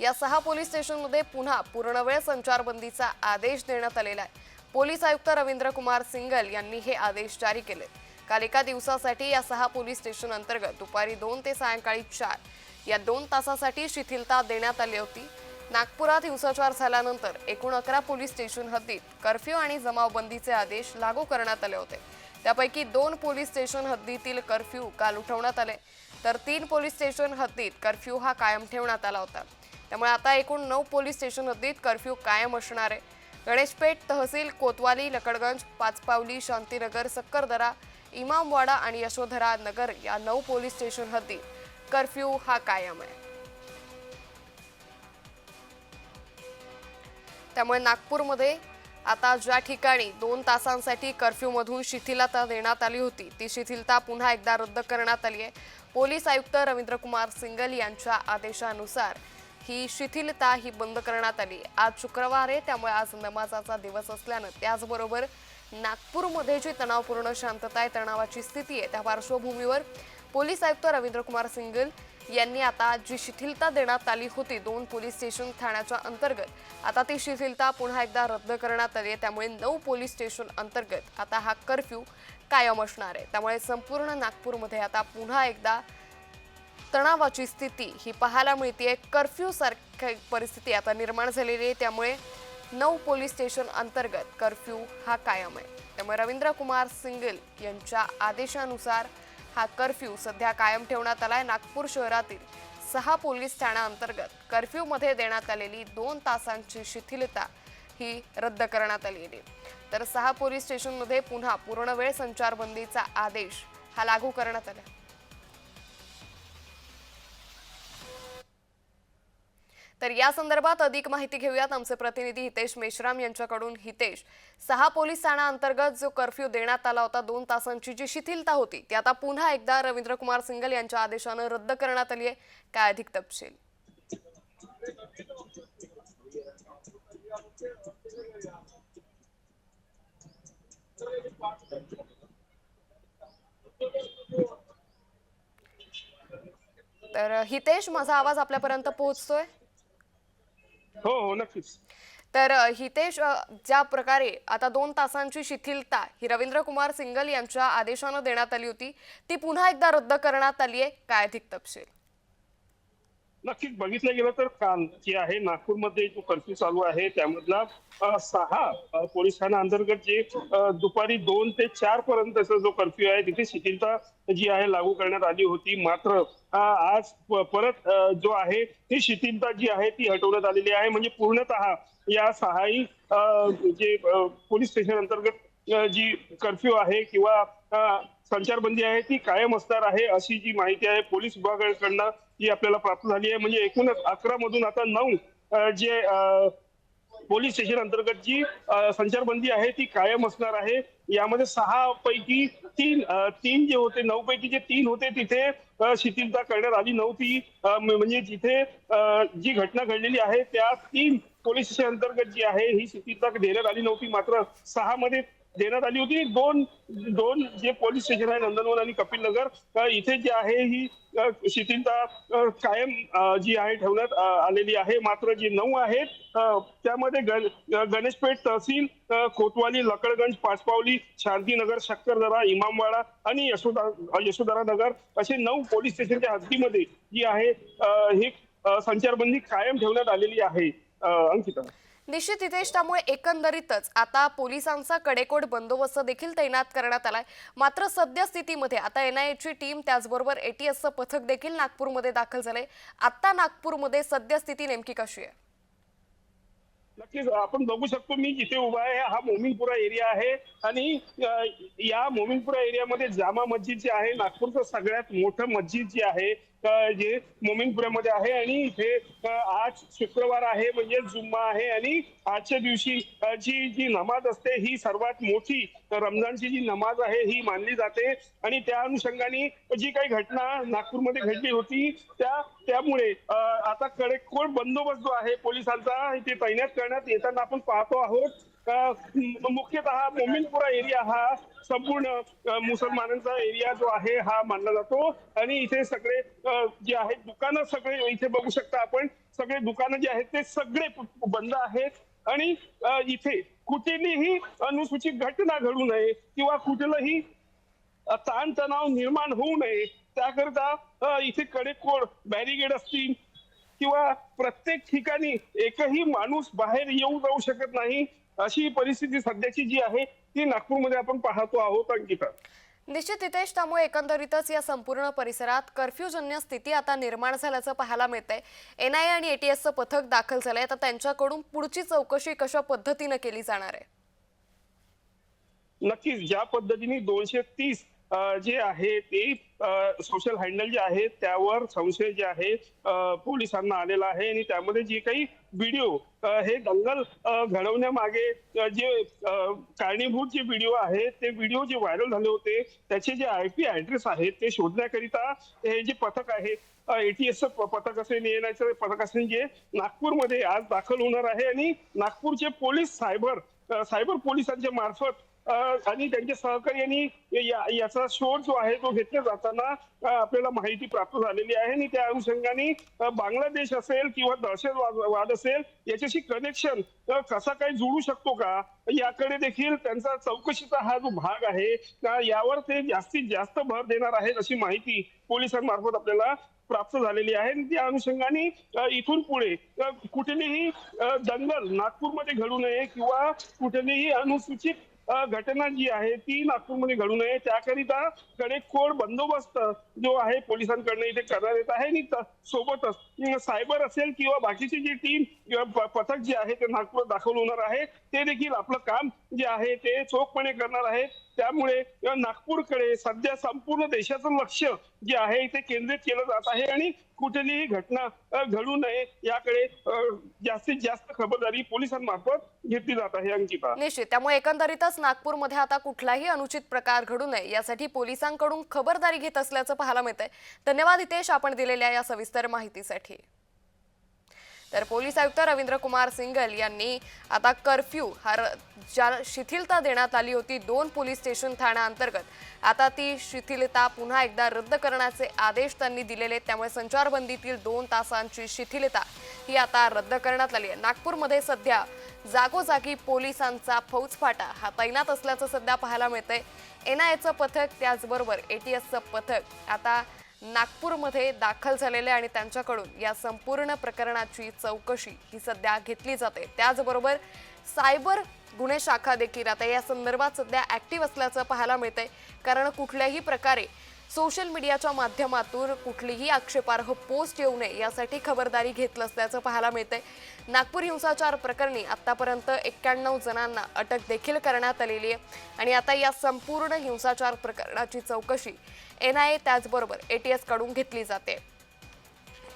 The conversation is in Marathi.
या सहा पोलीस स्टेशनमध्ये पुन्हा पूर्णवेळ संचारबंदीचा आदेश देण्यात आलेला आहे. पोलीस आयुक्त रवींद्र कुमार सिंगल यांनी हे आदेश जारी केले. काल एका दिवसासाठी या सहा पोलीस स्टेशन अंतर्गत दुपारी दोन ते सायंकाळी चार या दोन तासासाठी शिथिलता देण्यात आली होती. नागपुरात हिंसाचार झाल्यानंतर एकूण अकरा पोलीस स्टेशन हद्दीत कर्फ्यू आणि जमावबंदीचे आदेश लागू करण्यात आले होते. त्यापैकी दोन पोलीस स्टेशन हद्दीतील कर्फ्यू काल उठवण्यात आले. तर तीन पोलीस स्टेशन हद्दीत कर्फ्यू हा कायम ठेवण्यात आला होता. त्यामुळे आता एकूण नऊ पोलीस स्टेशन हद्दीत कर्फ्यू कायम असणार आहे. गणेशपेठ तहसील कोतवाली लकडगंज पाचपावली शांतीनगर सक्करदरा इमामवाडा आणि यशोधरा नगर या नऊ पोलीस स्टेशन हद्दीत कर्फ्यू हा कायम आहे. त्यामुळे नागपूरमध्ये आता ज्या ठिकाणी दोन तासांसाठी कर्फ्यूमधून शिथिलता देण्यात आली होती ती शिथिलता पुन्हा एकदा रद्द करण्यात आली आहे. पोलीस आयुक्त रवींद्र कुमार सिंगल यांच्या आदेशानुसार ही शिथिलता ही बंद करण्यात आली. आज शुक्रवार आहे त्यामुळे आज नमाजाचा दिवस असल्यानं त्याचबरोबर नागपूरमध्ये जी तणावपूर्ण शांतता आहे तणावाची स्थिती आहे त्या पार्श्वभूमीवर पोलीस आयुक्त रवींद्र कुमार सिंगल यांनी आता जी शिथिलता देण्यात आली होती दोन पोलीस स्टेशन ठाण्याच्या अंतर्गत आता ती शिथिलता पुन्हा एकदा रद्द करण्यात आली आहे त्यामुळे नऊ पोलीस स्टेशन अंतर्गत आता हा कर्फ्यू कायम असणार आहे. त्यामुळे संपूर्ण नागपूरमध्ये आता पुन्हा एकदा तणावाची स्थिती ही पाहायला मिळते कर्फ्यू सारखी परिस्थिती आता निर्माण झालेली आहे. त्यामुळे नऊ पोलीस स्टेशन अंतर्गत कर्फ्यू हा कायम आहे. त्यामुळे रवींद्र कुमार सिंगल यांच्या आदेशानुसार हा कर्फ्यू सध्या कायम ठेवण्यात आला आहे नागपूर शहरातील सहा पोलीस ठाण्याअंतर्गत कर्फ्यूमध्ये देण्यात आलेली दोन तासांची शिथिलता ही रद्द करण्यात आलेली आहे. तर सहा पोलीस स्टेशनमध्ये पुन्हा पूर्ण वेळ संचारबंदीचा आदेश हा लागू करण्यात आला. तर या संदर्भात अधिक माहिती घेऊयात आमचे प्रतिनिधी हितेश मेश्राम यांच्याकडून. हितेश सहा पोलीस ठाण्याअंतर्गत जो कर्फ्यू देण्यात आला होता दोन तासांची जी शिथिलता होती ती आता पुन्हा एकदा रवींद्र कुमार सिंगल यांच्या आदेशानं रद्द करण्यात आली आहे. काय अधिक तपशील? तर हितेश माझा आवाज आपल्यापर्यंत पोहोचतोय? हो हो नक्कीच. तर हितेश ज्या प्रकारे आता दोन तासांची शिथिलता ही रवींद्र कुमार सिंगल यांच्या आदेशानं देण्यात आली होती ती पुन्हा एकदा रद्द करण्यात आली आहे काय अधिक तपशील? नक्कीच बघितलं गेलं तर काल जे आहे नागपूरमध्ये जो कर्फ्यू चालू आहे त्यामधला सहा पोलीस ठाण्या अंतर्गत जे दुपारी दोन ते चार पर्यंतचा जो कर्फ्यू आहे तिथे शिथिलता जी आहे लागू करण्यात आली होती. मात्र आज परत जो आहे ती शिथिलता जी आहे ती हटवण्यात आलेली आहे. म्हणजे पूर्णतः या सहाही जे पोलीस स्टेशन अंतर्गत जी कर्फ्यू आहे किंवा संचारबंदी आहे ती कायम असणार आहे अशी जी माहिती आहे पोलीस विभागाकडनं जी आपल्याला प्राप्त झाली आहे. म्हणजे एकूणच अकरा मधून आता नऊ जे पोलीस स्टेशन अंतर्गत जी संचारबंदी आहे ती कायम असणार आहे. यामध्ये सहा पैकी तीन तीन जे होते नऊ पैकी जे तीन होते तिथे शिथिलता करण्यात आली नव्हती. म्हणजे जिथे जी घटना घडलेली आहे त्या तीन पोलीस स्टेशन अंतर्गत जी आहे ही शिथिलता देण्यात आली नव्हती. मात्र सहा मध्ये देण्यात आली होती. दोन दोन जे पोलीस स्टेशन आहे नंदनवन आणि कपिल नगर इथे जे आहे ही शिथिलता कायम जी आहे ठेवण्यात आलेली आहे. मात्र जी नऊ आहेत त्यामध्ये गण गणेशपेठ तहसील कोतवाली लकडगंज पाचपावली शांतीनगर शक्करदरा इमामवाडा आणि यशोदा यशोधरा नगर असे नऊ पोलीस स्टेशनच्या हद्दीमध्ये जी आहे ही संचारबंदी कायम ठेवण्यात आलेली आहे. अंकिता. निश्चित हितेश त्यामुळे एकंदरीतच आता पोलिसांचा कडेकोट बंदोबस्त देखील तैनात करण्यात आलाय. मात्र सद्यस्थितीमध्ये आता एनआयएची टीम त्याचबरोबर एटीएसचं पथक देखील नागपूरमध्ये दाखल झालंय. आता नागपूरमध्ये सद्यस्थिती नेमकी कशी आहे? नक्कीच आपण बघू शकतो मी जिथे उभा आहे हा मोमिनपुरा एरिया आहे आणि या मोमिनपुरा एरियामध्ये जामा मस्जिद जे आहे नागपूरचं सगळ्यात मोठं मस्जिद जे आहे जे मोमिनपुऱ्यामध्ये आहे आणि हे आज शुक्रवार आहे म्हणजे जुम्मा आहे आणि आजच्या दिवशी जी जी नमाज असते ही सर्वात मोठी रमजानची जी नमाज आहे ही मानली जाते. आणि त्या अनुषंगाने जी काही घटना नागपूरमध्ये घडली होती त्या त्यामुळे आता आता कडेकोट बंदोबस्त जो आहे पोलिसांचा ते तैनात करण्यात येताना आपण पाहतो आहोत. मुख्यतः मोमिनपुरा एरिया हा संपूर्ण मुसलमानांचा एरिया जो आहे हा मानला जातो. आणि इथे सगळे जे आहेत दुकानं सगळे इथे बघू शकता आपण. सगळे दुकानं जे आहेत ते सगळे बंद आहेत. आणि इथे कुठलीही अनुसूचित घटना घडू नये किंवा कुठलंही ताणतणाव निर्माण होऊ नये त्याकरता इथे कडेकोड बॅरिगेड असतील किंवा प्रत्येक ठिकाणी एकही माणूस बाहेर येऊ जाऊ शकत नाही. अशी परिस्थिती सध्याची जी आहे ती नागपूरमध्ये आपण पाहतो आहोत अंकिता. निश्चित हितेश त्यामुळे एकंदरीतच या संपूर्ण परिसरात कर्फ्यूजन्य स्थिती आता निर्माण झाल्याचं पाहायला मिळतंय. एनआयए आणि एटीएसचं पथक दाखल झालंय. तर त्यांच्याकडून पुढची चौकशी कशा पद्धतीनं केली जाणार आहे? नक्कीच ज्या पद्धतीने दोनशे तीस जे आहे ते सोशल हँडल जे आहे त्यावर संशय जे आहे पोलिसांना आलेला आहे. आणि त्यामध्ये जे काही व्हिडिओ हे दंगल घडवण्यामागे जे कारणीभूत जे व्हिडिओ आहेत ते व्हिडिओ जे व्हायरल झाले होते त्याचे जे आय पी ऍड्रेस आहेत ते शोधण्याकरिता हे जे पथक आहे एटीएसचं पथक असेल एनआयचं पथक असेल जे नागपूरमध्ये आज दाखल होणार आहे. आणि नागपूरचे पोलीस सायबर सायबर पोलिसांच्या मार्फत आणि त्यांच्या सहकार्याने या- याचा शोध जो आहे तो घेतला जाताना आपल्याला माहिती प्राप्त झालेली आहे. आणि त्या अनुषंगाने बांगलादेश असेल किंवा दहशतवाद वाद असेल याच्याशी कनेक्शन कसा काय जुळू शकतो का? याकडे देखील त्यांचा चौकशीचा हा जो भाग आहे यावर ते जास्तीत जास्त भर देणार आहेत अशी माहिती पोलिसांमार्फत आपल्याला प्राप्त झालेली आहे. आणि त्या अनुषंगाने इथून पुढे कुठलीही दंगल नागपूरमध्ये घडू नये किंवा कुठलीही अनुसूचित घटना जी आहे ती नागपूरमध्ये घडू नये. त्याकरिता कडेकोड बंदोबस्त जो आहे पोलिसांकडनं इथे करण्यात येत आहे. आणि सोबतच सायबर असेल किंवा बाकीची जी टीम किंवा पथक जे आहे ते नागपूर दाखल होणार आहे. ते देखील आपलं काम जे आहे ते चोखपणे करणार आहे. त्यामुळे नागपूरकडे सध्या संपूर्ण देशाचं लक्ष जे आहे ते केंद्रित केलं जात आहे आणि कुठलीही घटना घडू नये याकडे जास्तीत जास्त खबरदारी पोलिसांमार्फत घेतली जात आहे अंकिता. निश्चित. त्यामुळे एकंदरीतच नागपूरमध्ये आता कुठलाही अनुचित प्रकार घडू नये यासाठी पोलिसांकडून खबरदारी घेत असल्याचं पाहायला मिळतंय. धन्यवाद हितेश आपण दिलेल्या या सविस्तर माहितीसाठी. तर पोलीस आयुक्त रवींद्र कुमार सिंगल यांनी आता कर्फ्यू हा र- ज्या शिथिलता देण्यात आली होती दोन पोलीस स्टेशन ठाण्याअंतर्गत आता ती शिथिलता पुन्हा एकदा रद्द करण्याचे आदेश त्यांनी दिलेले त्यामुळे संचारबंदीतील दोन तासांची शिथिलता ही आता रद्द करण्यात आली आहे. नागपूरमध्ये सध्या जागोजागी पोलिसांचा फौजफाटा हा तैनात असल्याचं सध्या पाहायला मिळतंय. एनआयचं पथक त्याचबरोबर ए टी एसचं पथक. आता नागपूरमध्ये दाखल झालेले आणि त्यांच्याकडून या संपूर्ण प्रकरणाची चौकशी ही सध्या घेतली जाते. त्याचबरोबर सायबर गुन्हे शाखा देखील आता या संदर्भात सध्या ऍक्टिव्ह असल्याचं पाहायला मिळतंय. कारण कुठल्याही प्रकारे सोशल मीडियाच्या माध्यमातून कुठलीही आक्षेपार्ह पोस्ट येऊ नये यासाठी खबरदारी घेतलं असल्याचं पाहायला मिळतंय. नागपूर हिंसाचार प्रकरणी आतापर्यंत एक्क्याण्णव जणांना अटक देखील करण्यात आलेली आहे. आणि आता या संपूर्ण हिंसाचार प्रकरणाची चौकशी एन आय ए त्याचबरोबर ए टी एसकडून घेतली जाते.